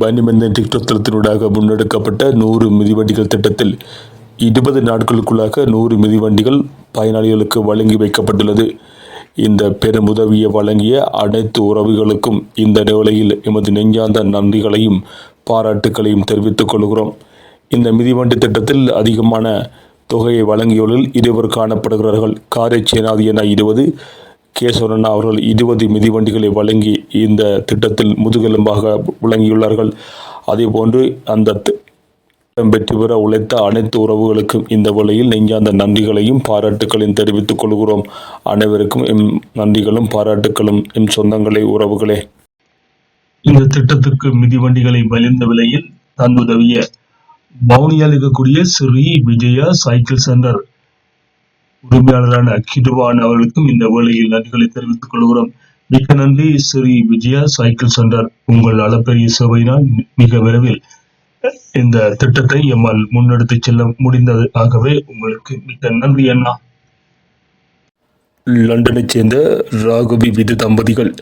பனிமந்தன் TikTok தளத்தினூடாக முன்னெடுக்கப்பட்ட நூறு மிதிவண்டிகள் திட்டத்தில் இருபது நாட்களுக்குள்ளாக நூறு மிதிவண்டிகள் பயனாளிகளுக்கு வழங்கி வைக்கப்பட்டுள்ளது. இந்த பெருமுதவியை வழங்கிய அனைத்து உறவுகளுக்கும் இந்த நிலையில் எமது நெஞ்சார்ந்த நன்றிகளையும் பாராட்டுக்களையும் தெரிவித்துக் கொள்கிறோம். இந்த மிதிவண்டி திட்டத்தில் அதிகமான தொகையை வழங்கியவர்கள் இருவர் காணப்படுகிறார்கள். காரை சேனாதியனா இருபது கேசவரன் அவர்கள் இருபது மிதிவண்டிகளை வழங்கி இந்த திட்டத்தில் முதுகெலும்பாக விளங்கியுள்ளார்கள். அதேபோன்று அந்த பெற்று வெற்றி பெற உழைத்த அனைத்து உறவுகளுக்கும் இந்த வேளையில் நெஞ்சார்ந்த நன்றிகளையும் பாராட்டுகளையும் தெரிவித்துக் கொள்கிறோம். அனைவருக்கும் எம் நன்றிகளும் பாராட்டுகளும் எம் சொந்தங்களே உறவுகளே. இந்த திட்டத்துக்கு மிதிவண்டிகளை வலிந்த விலையில் தந்துதவிய பவுனியால் இருக்கக்கூடிய ஸ்ரீ விஜயா சைக்கிள் சென்டர் உரிமையாளரான கிடுவான் அவர்களுக்கும் இந்த வேளையில் நன்றிகளை தெரிவித்துக் கொள்கிறோம். மிக்க நன்றி ஸ்ரீ விஜயா சைக்கிள் சென்டர் உங்கள் அளப்பெரிய சேவையினால் மிக விரைவில் இந்த திட்டத்தை எம்மால் முன்னெடுத்து செல்ல முடிந்தது ஆகவே உங்களுக்கு மிக்க நன்றி அண்ணா. லண்டனைச் சேர்ந்த ராகவி விது தம்பதிகள்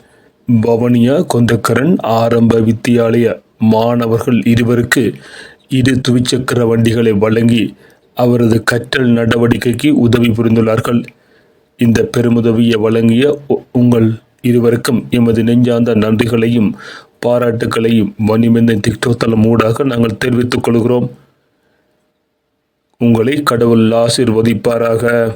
பவனியா கொந்தக்கரன் ஆரம்ப வித்தியாலய மாணவர்கள் இருவருக்கு இரு துவிச்சக்கர வண்டிகளை வழங்கி அவரது கற்றல் நடவடிக்கைக்கு உதவி புரிந்துள்ளார்கள். இந்த பெருமுதவியை வழங்கிய உங்கள் இருவருக்கும் எமது நெஞ்சார்ந்த நன்றிகளையும் பாராட்டுக்களையும் மணிமெந்தன் திக்டோ தளம் ஊடாக நாங்கள் தெரிவித்துக் கொள்கிறோம். உங்களை கடவுள் ஆசிர்வதிப்பாராக.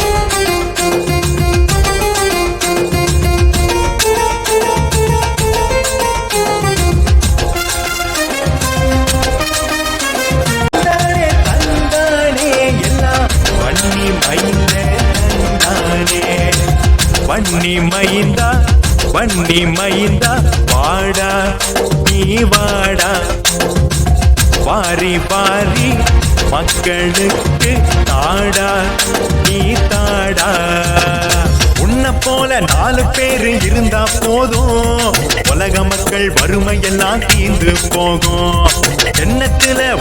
வன்னி மைந்தா வன்னி மைந்தா வாடா நீ வாடா. வாரி வாரி மக்களுக்கு தாடா நீ தாடா. உன்னை போல நாலு பேரு இருந்தா போதும். உலக மக்கள் வறுமை எல்லாம் தீர்ந்து போகும். எண்ணத்துல